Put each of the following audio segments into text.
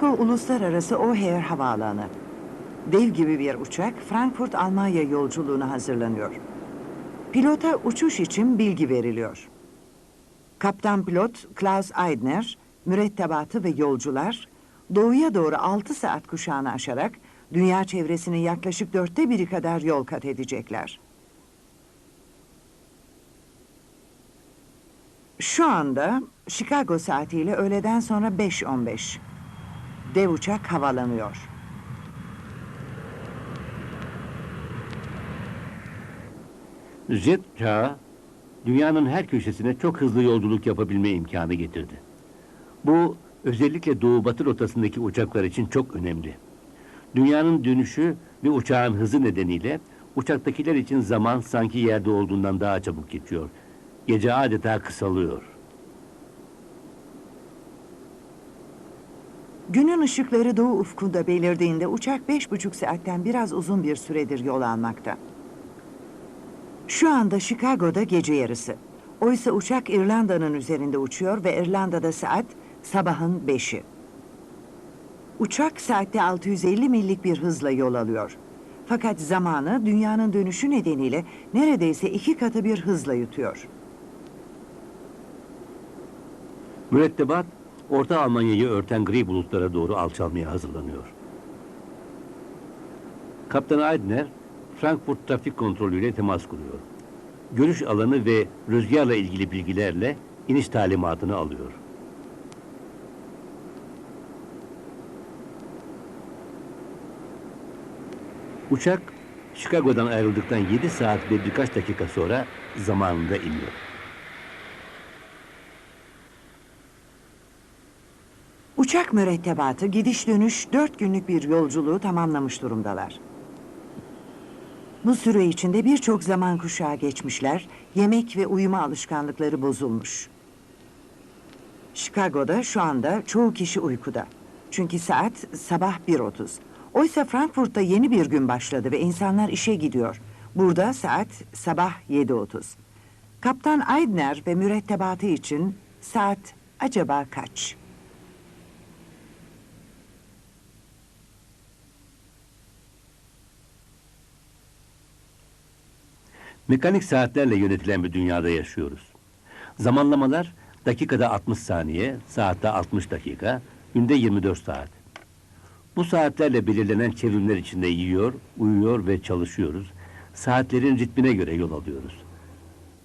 Chicago Uluslararası O'Hare Havaalanı. Dev gibi bir uçak Frankfurt Almanya yolculuğuna hazırlanıyor. Pilota uçuş için bilgi veriliyor. Kaptan pilot Klaus Eidner, mürettebatı ve yolcular doğuya doğru 6 saat kuşağını aşarak dünya çevresinin yaklaşık dörtte biri kadar yol kat edecekler. Şu anda Chicago saatiyle öğleden sonra 5.15. Dev uçak havalanıyor. Jet çağı dünyanın her köşesine çok hızlı yolculuk yapabilme imkanı getirdi. Bu özellikle doğu batı rotasındaki uçaklar için çok önemli. Dünyanın dönüşü ve uçağın hızı nedeniyle uçaktakiler için zaman sanki yerde olduğundan daha çabuk geçiyor. Gece adeta kısalıyor. Günün ışıkları doğu ufkunda belirdiğinde uçak beş buçuk saatten biraz uzun bir süredir yol almakta. Şu anda Chicago'da gece yarısı. Oysa uçak İrlanda'nın üzerinde uçuyor ve İrlanda'da saat sabahın beşi. Uçak saatte 650 millik bir hızla yol alıyor. Fakat zamanı dünyanın dönüşü nedeniyle neredeyse iki katı bir hızla yutuyor. Mürettebat Orta Almanya'yı örten gri bulutlara doğru alçalmaya hazırlanıyor. Kaptan Eidner, Frankfurt trafik kontrolüyle temas kuruyor. Görüş alanı ve rüzgarla ilgili bilgilerle iniş talimatını alıyor. Uçak Chicago'dan ayrıldıktan 7 saat ve birkaç dakika sonra zamanında iniyor. Uçak mürettebatı gidiş dönüş dört günlük bir yolculuğu tamamlamış durumdalar. Bu süre içinde birçok zaman kuşağı geçmişler, yemek ve uyuma alışkanlıkları bozulmuş. Chicago'da şu anda çoğu kişi uykuda. Çünkü saat sabah 1.30. Oysa Frankfurt'ta yeni bir gün başladı ve insanlar işe gidiyor. Burada saat sabah 7.30. Kaptan Eidner ve mürettebatı için saat acaba kaç? Mekanik saatlerle yönetilen bir dünyada yaşıyoruz. Zamanlamalar dakikada 60 saniye, saatte 60 dakika, günde 24 saat. Bu saatlerle belirlenen çevrimler içinde yiyor, uyuyor ve çalışıyoruz. Saatlerin ritmine göre yol alıyoruz.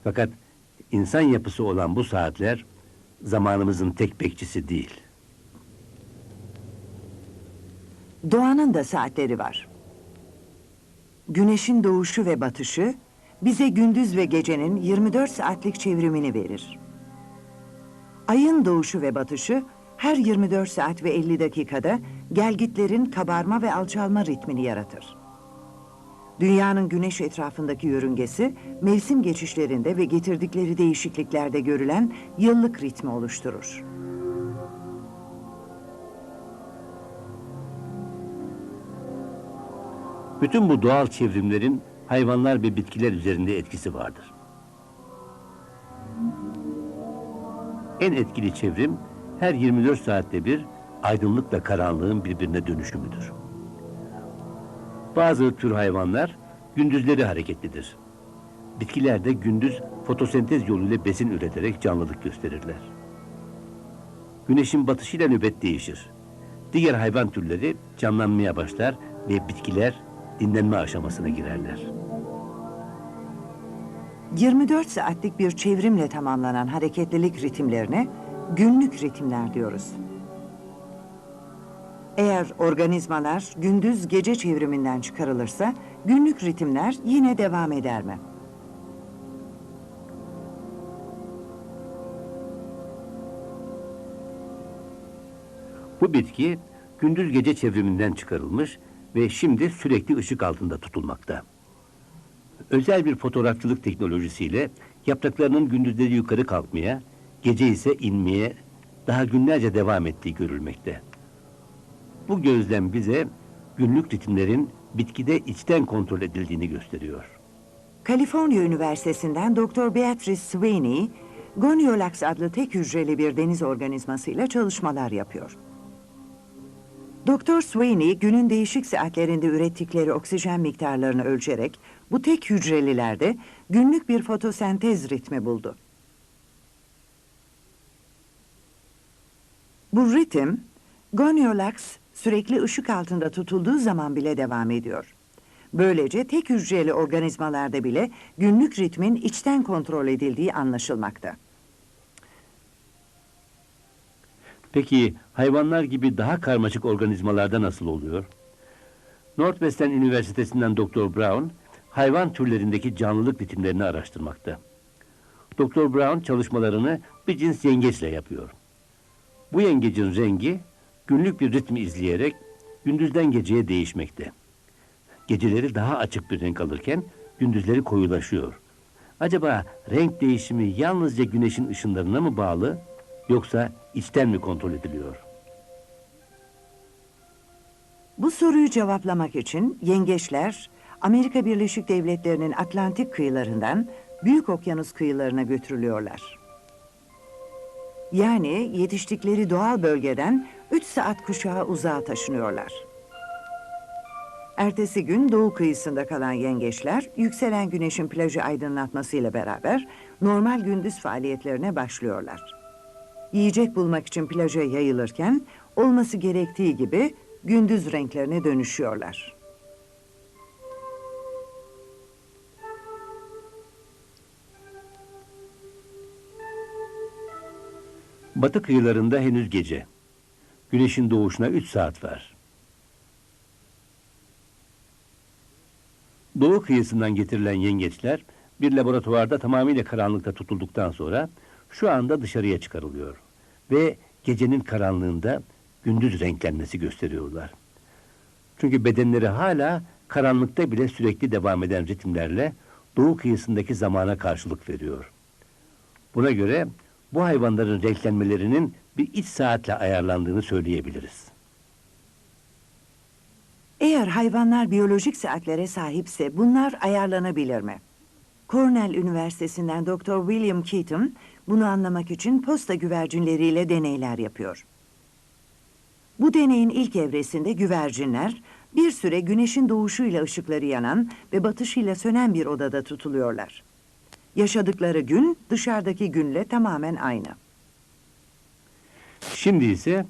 Fakat insan yapısı olan bu saatler zamanımızın tek bekçisi değil. Doğanın da saatleri var. Güneşin doğuşu ve batışı bize gündüz ve gecenin 24 saatlik çevrimini verir. Ayın doğuşu ve batışı her 24 saat ve 50 dakikada gelgitlerin kabarma ve alçalma ritmini yaratır. Dünyanın güneş etrafındaki yörüngesi mevsim geçişlerinde ve getirdikleri değişikliklerde görülen yıllık ritmi oluşturur. Bütün bu doğal çevrimlerin hayvanlar ve bitkiler üzerinde etkisi vardır. En etkili çevrim her 24 saatte bir aydınlıkla karanlığın birbirine dönüşümüdür. Bazı tür hayvanlar gündüzleri hareketlidir. Bitkiler de gündüz fotosentez yoluyla besin üreterek canlılık gösterirler. Güneşin batışıyla nöbet değişir. Diğer hayvan türleri canlanmaya başlar ve bitkiler dinlenme aşamasına girerler. 24 saatlik bir çevrimle tamamlanan hareketlilik ritimlerine günlük ritimler diyoruz. Eğer organizmalar gündüz gece çevriminden çıkarılırsa günlük ritimler yine devam eder mi? Bu bitki gündüz gece çevriminden çıkarılmış ve şimdi sürekli ışık altında tutulmakta. Özel bir fotoğrafçılık teknolojisiyle yapraklarının gündüzleri yukarı kalkmaya, gece ise inmeye daha günlerce devam ettiği görülmekte. Bu gözlem bize günlük ritimlerin bitkide içten kontrol edildiğini gösteriyor. Kaliforniya Üniversitesi'nden Dr. Beatrice Sweeney, Goniolax adlı tek hücreli bir deniz organizmasıyla çalışmalar yapıyor. Doktor Sweeney günün değişik saatlerinde ürettikleri oksijen miktarlarını ölçerek bu tek hücrelilerde günlük bir fotosentez ritmi buldu. Bu ritim Goniolax sürekli ışık altında tutulduğu zaman bile devam ediyor. Böylece tek hücreli organizmalarda bile günlük ritmin içten kontrol edildiği anlaşılmakta. Peki hayvanlar gibi daha karmaşık organizmalarda nasıl oluyor? Northwestern Üniversitesi'nden Dr. Brown, hayvan türlerindeki canlılık ritimlerini araştırmakta. Dr. Brown çalışmalarını bir cins yengeçle yapıyor. Bu yengecin rengi günlük bir ritmi izleyerek gündüzden geceye değişmekte. Geceleri daha açık bir renk alırken gündüzleri koyulaşıyor. Acaba renk değişimi yalnızca güneşin ışınlarına mı bağlı yoksa içten mi kontrol ediliyor? Bu soruyu cevaplamak için yengeçler Amerika Birleşik Devletleri'nin Atlantik kıyılarından Büyük Okyanus kıyılarına götürülüyorlar. Yani yetiştikleri doğal bölgeden 3 saat kuşağı uzağa taşınıyorlar. Ertesi gün doğu kıyısında kalan yengeçler yükselen güneşin plajı aydınlatmasıyla beraber normal gündüz faaliyetlerine başlıyorlar. Yiyecek bulmak için plaja yayılırken olması gerektiği gibi gündüz renklerine dönüşüyorlar. Batı kıyılarında henüz gece. Güneşin doğuşuna 3 saat var. Doğu kıyısından getirilen yengeçler bir laboratuvarda tamamıyla karanlıkta tutulduktan sonra şu anda dışarıya çıkarılıyor ve gecenin karanlığında gündüz renklenmesi gösteriyorlar. Çünkü bedenleri hala karanlıkta bile sürekli devam eden ritimlerle doğu kıyısındaki zamana karşılık veriyor. Buna göre bu hayvanların renklenmelerinin bir iç saatle ayarlandığını söyleyebiliriz. Eğer hayvanlar biyolojik saatlere sahipse bunlar ayarlanabilir mi? Cornell Üniversitesi'nden Dr. William Keaton bunu anlamak için posta güvercinleriyle deneyler yapıyor. Bu deneyin ilk evresinde güvercinler bir süre güneşin doğuşuyla ışıkları yanan ve batışıyla sönen bir odada tutuluyorlar. Yaşadıkları gün dışarıdaki günle tamamen aynı. Şimdi ise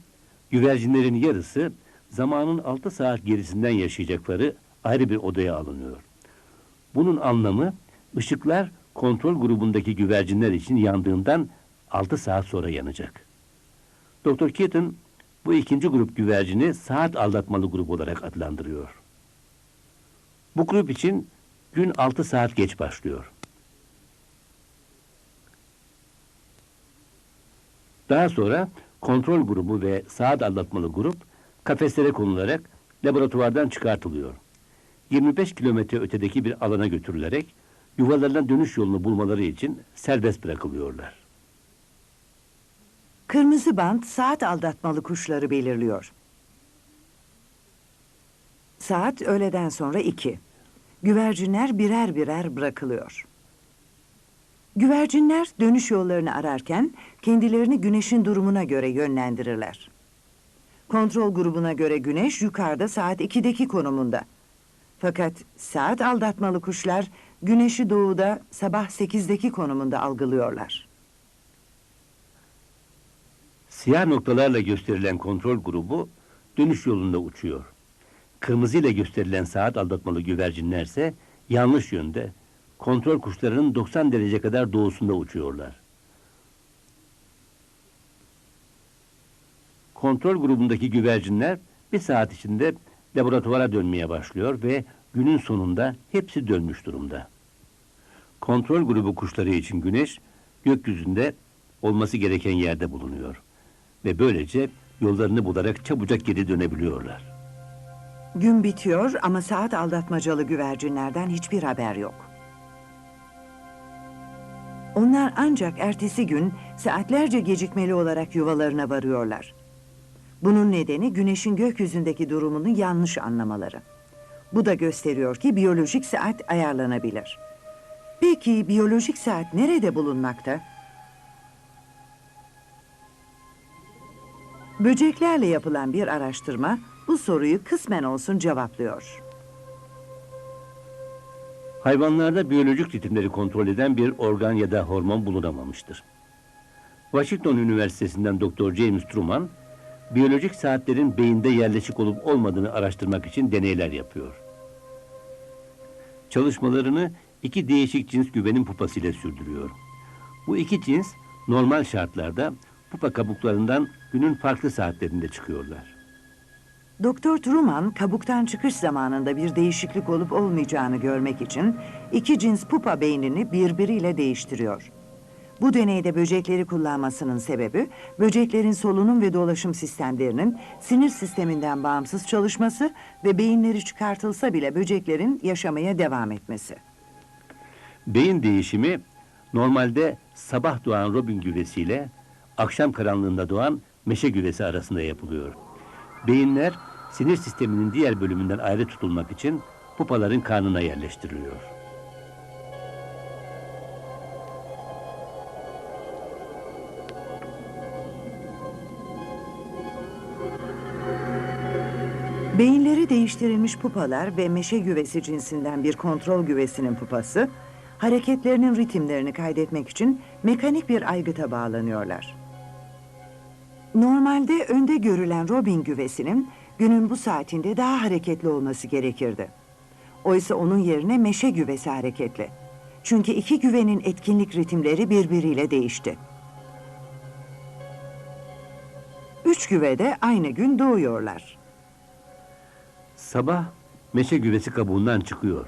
güvercinlerin yarısı zamanın 6 saat gerisinden yaşayacakları ayrı bir odaya alınıyor. Bunun anlamı ışıklar kontrol grubundaki güvercinler için yandığından 6 saat sonra yanacak. Dr. Keaton bu ikinci grup güvercini saat aldatmalı grup olarak adlandırıyor. Bu grup için gün 6 saat geç başlıyor. Daha sonra kontrol grubu ve saat aldatmalı grup kafeslere konularak laboratuvardan çıkartılıyor. 25 kilometre ötedeki bir alana götürülerek yuvalarına dönüş yolunu bulmaları için serbest bırakılıyorlar. Kırmızı bant saat aldatmalı kuşları belirliyor. Saat öğleden sonra iki. Güvercinler birer birer bırakılıyor. Güvercinler dönüş yollarını ararken kendilerini güneşin durumuna göre yönlendirirler. Kontrol grubuna göre güneş yukarıda saat 2'deki konumunda. Fakat saat aldatmalı kuşlar güneşi doğuda sabah 8'deki konumunda algılıyorlar. Siyah noktalarla gösterilen kontrol grubu dönüş yolunda uçuyor. Kırmızıyla gösterilen saat aldatmalı güvercinlerse yanlış yönde kontrol kuşlarının 90 derece kadar doğusunda uçuyorlar. Kontrol grubundaki güvercinler bir saat içinde laboratuvara dönmeye başlıyor ve günün sonunda hepsi dönmüş durumda. Kontrol grubu kuşları için güneş gökyüzünde olması gereken yerde bulunuyor ve böylece yollarını bularak çabucak geri dönebiliyorlar. Gün bitiyor ama saat aldatmacalı güvercinlerden hiçbir haber yok. Onlar ancak ertesi gün saatlerce gecikmeli olarak yuvalarına varıyorlar. Bunun nedeni güneşin gökyüzündeki durumunu yanlış anlamaları. Bu da gösteriyor ki biyolojik saat ayarlanabilir. Peki biyolojik saat nerede bulunmakta? Böceklerle yapılan bir araştırma bu soruyu kısmen olsun cevaplıyor. Hayvanlarda biyolojik ritimleri kontrol eden bir organ ya da hormon bulunamamıştır. Washington Üniversitesi'nden Dr. James Truman, biyolojik saatlerin beyinde yerleşik olup olmadığını araştırmak için deneyler yapıyor. Çalışmalarını iki değişik cins güvenin pupası ile sürdürüyor. Bu iki cins normal şartlarda pupa kabuklarından günün farklı saatlerinde çıkıyorlar. Doktor Truman kabuktan çıkış zamanında bir değişiklik olup olmayacağını görmek için iki cins pupa beynini birbiriyle değiştiriyor. Bu deneyde böcekleri kullanmasının sebebi böceklerin solunum ve dolaşım sistemlerinin sinir sisteminden bağımsız çalışması ve beyinleri çıkartılsa bile böceklerin yaşamaya devam etmesi. Beyin değişimi normalde sabah doğan robin güvesiyle akşam karanlığında doğan meşe güvesi arasında yapılıyor. Beyinler sinir sisteminin diğer bölümünden ayrı tutulmak için pupaların karnına yerleştiriliyor. Beyinleri değiştirilmiş pupalar ve meşe güvesi cinsinden bir kontrol güvesinin pupası, hareketlerinin ritimlerini kaydetmek için mekanik bir aygıta bağlanıyorlar. Normalde önde görülen Robin güvesinin günün bu saatinde daha hareketli olması gerekirdi. Oysa onun yerine meşe güvesi hareketli. Çünkü iki güvenin etkinlik ritimleri birbiriyle değişti. Üç güve de aynı gün doğuyorlar. Sabah meşe güvesi kabuğundan çıkıyor.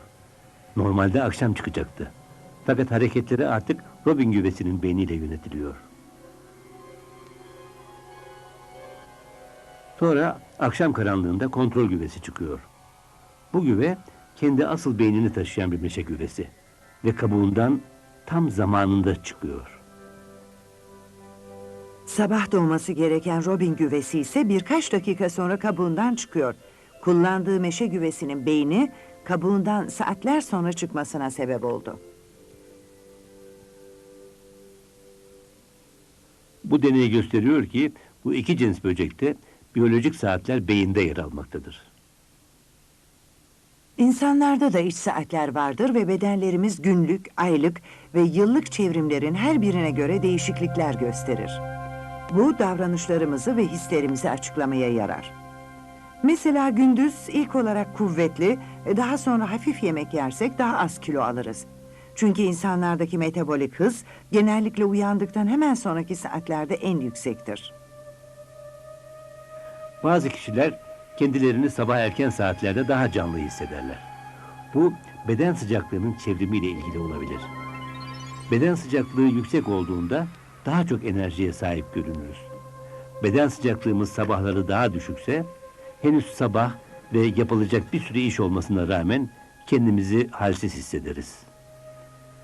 Normalde akşam çıkacaktı. Fakat hareketleri artık robin güvesinin beyniyle yönetiliyor. Sonra akşam karanlığında kontrol güvesi çıkıyor. Bu güve kendi asıl beynini taşıyan bir meşe güvesi ve kabuğundan tam zamanında çıkıyor. Sabah doğması gereken Robin güvesi ise birkaç dakika sonra kabuğundan çıkıyor. Kullandığı meşe güvesinin beyni kabuğundan saatler sonra çıkmasına sebep oldu. Bu deney gösteriyor ki bu iki cins böcekte biyolojik saatler beyinde yer almaktadır. İnsanlarda da iç saatler vardır ve bedenlerimiz günlük, aylık ve yıllık çevrimlerin her birine göre değişiklikler gösterir. Bu davranışlarımızı ve hislerimizi açıklamaya yarar. Mesela gündüz ilk olarak kuvvetli, e, daha sonra hafif yemek yersek daha az kilo alırız. Çünkü insanlardaki metabolik hız genellikle uyandıktan hemen sonraki saatlerde en yüksektir. Bazı kişiler kendilerini sabah erken saatlerde daha canlı hissederler. Bu beden sıcaklığının çevrimiyle ilgili olabilir. Beden sıcaklığı yüksek olduğunda daha çok enerjiye sahip görünürüz. Beden sıcaklığımız sabahları daha düşükse henüz sabah ve yapılacak bir sürü iş olmasına rağmen kendimizi halsiz hissederiz.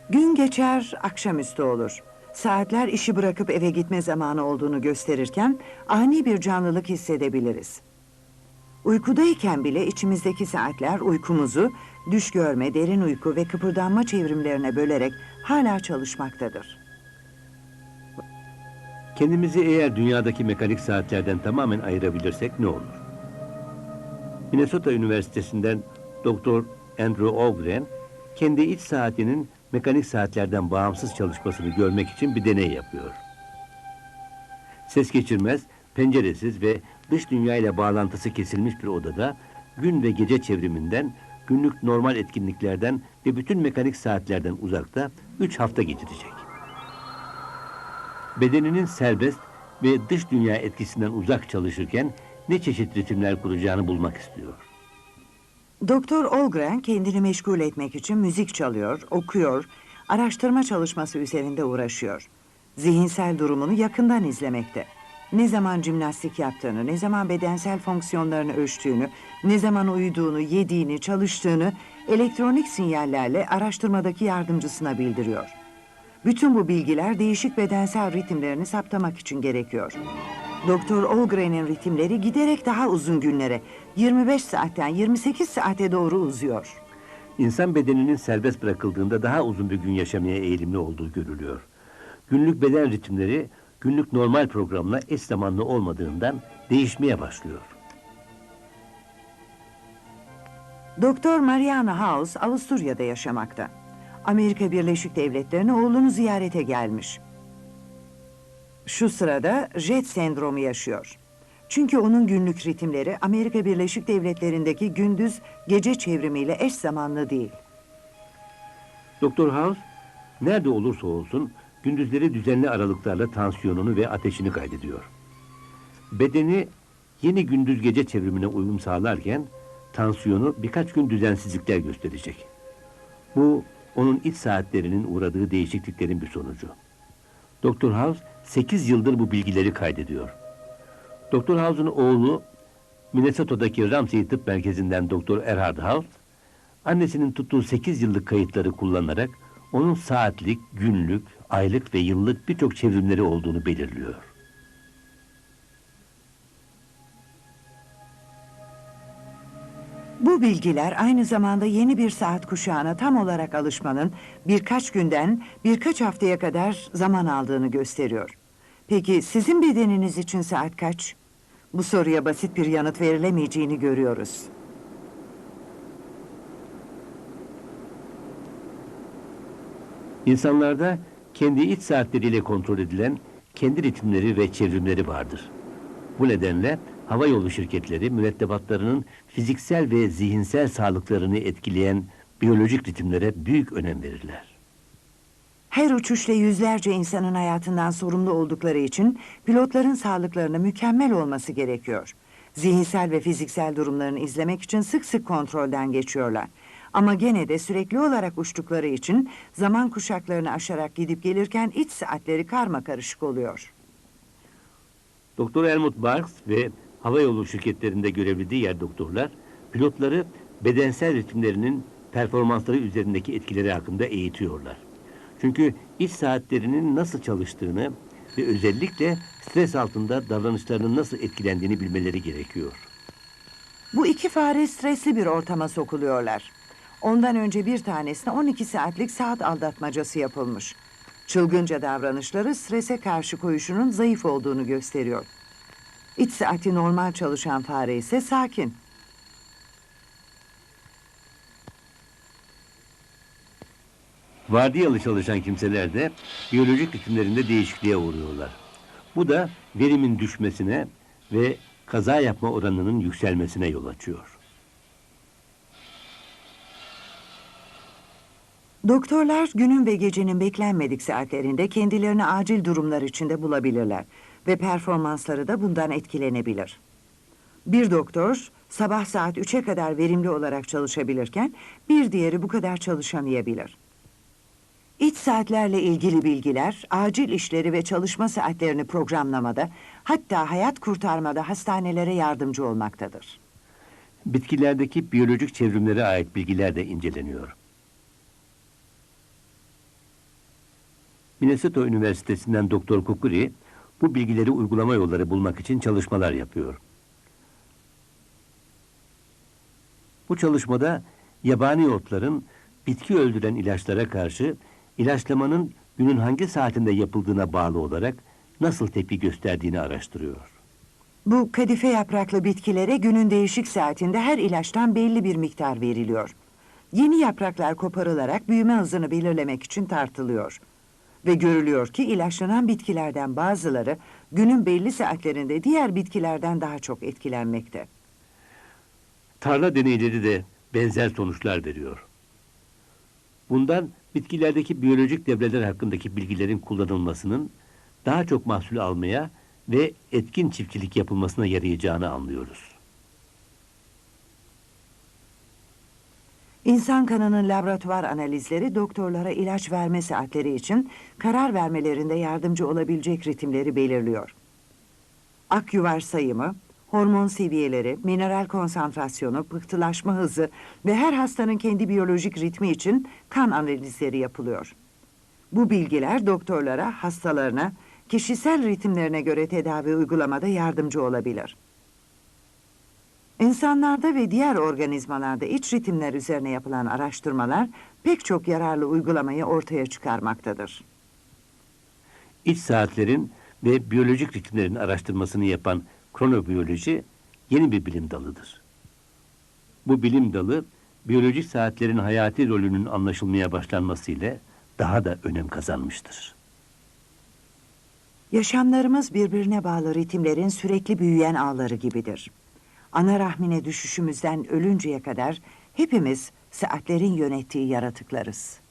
Gün geçer, akşamüstü olur. Saatler işi bırakıp eve gitme zamanı olduğunu gösterirken ani bir canlılık hissedebiliriz. Uykudayken bile içimizdeki saatler uykumuzu düş görme, derin uyku ve kıpırdanma çevrimlerine bölerek hala çalışmaktadır. Kendimizi eğer dünyadaki mekanik saatlerden tamamen ayırabilirsek ne olur? Minnesota Üniversitesi'nden Dr. Andrew Ogren, kendi iç saatinin mekanik saatlerden bağımsız çalışmasını görmek için bir deney yapıyor. Ses geçirmez, penceresiz ve dış dünya ile bağlantısı kesilmiş bir odada gün ve gece çevriminden, günlük normal etkinliklerden ve bütün mekanik saatlerden uzakta 3 hafta geçirecek bedeninin serbest ve dış dünya etkisinden uzak çalışırken ne çeşit ritimler kuracağını bulmak istiyor. Doktor Olgren kendini meşgul etmek için müzik çalıyor, okuyor, araştırma çalışması üzerinde uğraşıyor. Zihinsel durumunu yakından izlemekte. Ne zaman jimnastik yaptığını, ne zaman bedensel fonksiyonlarını ölçtüğünü, ne zaman uyuduğunu, yediğini, çalıştığını elektronik sinyallerle araştırmadaki yardımcısına bildiriyor. Bütün bu bilgiler değişik bedensel ritimlerini saptamak için gerekiyor. Doktor Olgren'in ritimleri giderek daha uzun günlere, 25 saatten 28 saate doğru uzuyor. İnsan bedeninin serbest bırakıldığında daha uzun bir gün yaşamaya eğilimli olduğu görülüyor. Günlük beden ritimleri günlük normal programla eş zamanlı olmadığından değişmeye başlıyor. Doktor Mariana House Avusturya'da yaşamakta. Amerika Birleşik Devletleri'ne oğlunu ziyarete gelmiş. Şu sırada jet sendromu yaşıyor. Çünkü onun günlük ritimleri Amerika Birleşik Devletleri'ndeki gündüz gece çevrimiyle eş zamanlı değil. Doktor House nerede olursa olsun gündüzleri düzenli aralıklarla tansiyonunu ve ateşini kaydediyor. Bedeni yeni gündüz gece çevrimine uyum sağlarken tansiyonu birkaç gün düzensizlikler gösterecek. Bu onun iç saatlerinin uğradığı değişikliklerin bir sonucu. Doktor House 8 yıldır bu bilgileri kaydediyor. Doktor House'un oğlu Minnesota'daki Ramsey Tıp Merkezi'nden Doktor Erhard House Annesinin tuttuğu 8 yıllık kayıtları kullanarak onun saatlik, günlük, aylık ve yıllık birçok çevrimleri olduğunu belirliyor. Bilgiler aynı zamanda yeni bir saat kuşağına tam olarak alışmanın birkaç günden birkaç haftaya kadar zaman aldığını gösteriyor. Peki sizin bedeniniz için saat kaç? Bu soruya basit bir yanıt verilemeyeceğini görüyoruz. İnsanlarda kendi iç saatleriyle kontrol edilen kendi ritimleri ve çevrimleri vardır. Bu nedenle hava yolu şirketleri mürettebatlarının fiziksel ve zihinsel sağlıklarını etkileyen biyolojik ritimlere büyük önem verirler. Her uçuşla yüzlerce insanın hayatından sorumlu oldukları için pilotların sağlıklarının mükemmel olması gerekiyor. Zihinsel ve fiziksel durumlarını izlemek için sık sık kontrolden geçiyorlar. Ama gene de sürekli olarak uçtukları için zaman kuşaklarını aşarak gidip gelirken iç saatleri karma karışık oluyor. Doktor Helmut Barks ve havayolu şirketlerinde görevli diğer doktorlar pilotları bedensel ritimlerinin performansları üzerindeki etkileri hakkında eğitiyorlar. Çünkü iç saatlerinin nasıl çalıştığını ve özellikle stres altında davranışlarının nasıl etkilendiğini bilmeleri gerekiyor. Bu iki fare stresli bir ortama sokuluyorlar. Ondan önce bir tanesine 12 saatlik saat aldatmacası yapılmış. Çılgınca davranışları strese karşı koyuşunun zayıf olduğunu gösteriyor. İç saati normal çalışan fare ise sakin. Vardiyalı çalışan kimseler de biyolojik ritimlerinde değişikliğe uğruyorlar. Bu da verimin düşmesine ve kaza yapma oranının yükselmesine yol açıyor. Doktorlar günün ve gecenin beklenmedik saatlerinde kendilerini acil durumlar içinde bulabilirler ve performansları da bundan etkilenebilir. Bir doktor sabah saat 3'e kadar verimli olarak çalışabilirken bir diğeri bu kadar çalışamayabilir. İç saatlerle ilgili bilgiler, acil işleri ve çalışma saatlerini programlamada, hatta hayat kurtarmada hastanelere yardımcı olmaktadır. Bitkilerdeki biyolojik çevrimlere ait bilgiler de inceleniyor. Minnesota Üniversitesi'nden Doktor Kukuri bu bilgileri uygulama yolları bulmak için çalışmalar yapıyor. Bu çalışmada yabani otların bitki öldüren ilaçlara karşı ilaçlamanın günün hangi saatinde yapıldığına bağlı olarak nasıl tepki gösterdiğini araştırıyor. Bu kadife yapraklı bitkilere günün değişik saatinde her ilaçtan belli bir miktar veriliyor. Yeni yapraklar koparılarak büyüme hızını belirlemek için tartılıyor. Ve görülüyor ki ilaçlanan bitkilerden bazıları günün belli saatlerinde diğer bitkilerden daha çok etkilenmekte. Tarla deneyleri de benzer sonuçlar veriyor. Bundan bitkilerdeki biyolojik devreler hakkındaki bilgilerin kullanılmasının daha çok mahsul almaya ve etkin çiftçilik yapılmasına yarayacağını anlıyoruz. İnsan kanının laboratuvar analizleri doktorlara ilaç verme saatleri için karar vermelerinde yardımcı olabilecek ritimleri belirliyor. Akyuvar sayımı, hormon seviyeleri, mineral konsantrasyonu, pıhtılaşma hızı ve her hastanın kendi biyolojik ritmi için kan analizleri yapılıyor. Bu bilgiler doktorlara, hastalarına, kişisel ritimlerine göre tedavi uygulamada yardımcı olabilir. İnsanlarda ve diğer organizmalarda iç ritimler üzerine yapılan araştırmalar pek çok yararlı uygulamayı ortaya çıkarmaktadır. İç saatlerin ve biyolojik ritimlerin araştırmasını yapan kronobiyoloji yeni bir bilim dalıdır. Bu bilim dalı biyolojik saatlerin hayati rolünün anlaşılmaya başlanmasıyla daha da önem kazanmıştır. Yaşamlarımız birbirine bağlı ritimlerin sürekli büyüyen ağları gibidir. Ana rahmine düşüşümüzden ölünceye kadar hepimiz saatlerin yönettiği yaratıklarız.